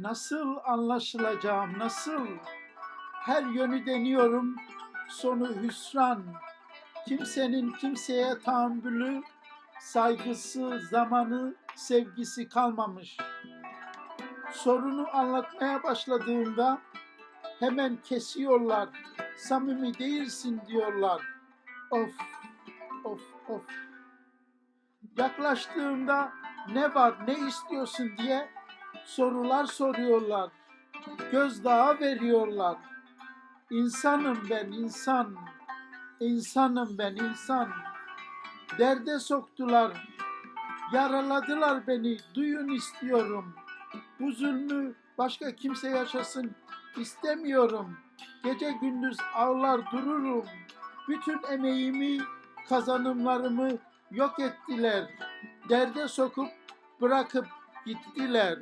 Nasıl anlaşılacağım, nasıl? Her yönü deniyorum, sonu hüsran. Kimsenin kimseye tahammülü, saygısı, zamanı, sevgisi kalmamış. Sorunu anlatmaya başladığımda hemen kesiyorlar. Samimi değilsin diyorlar. Of, of, of. Yaklaştığımda ne var, ne istiyorsun diye sorular soruyorlar. Gözdağı veriyorlar. İnsanım ben insan. İnsanım ben insan. Derde soktular. Yaraladılar beni. Duyun istiyorum. Bu zulmü başka kimse yaşasın istemiyorum. Gece gündüz ağlar dururum. Bütün emeğimi, kazanımlarımı yok ettiler. Derde sokup bırakıp gittiler.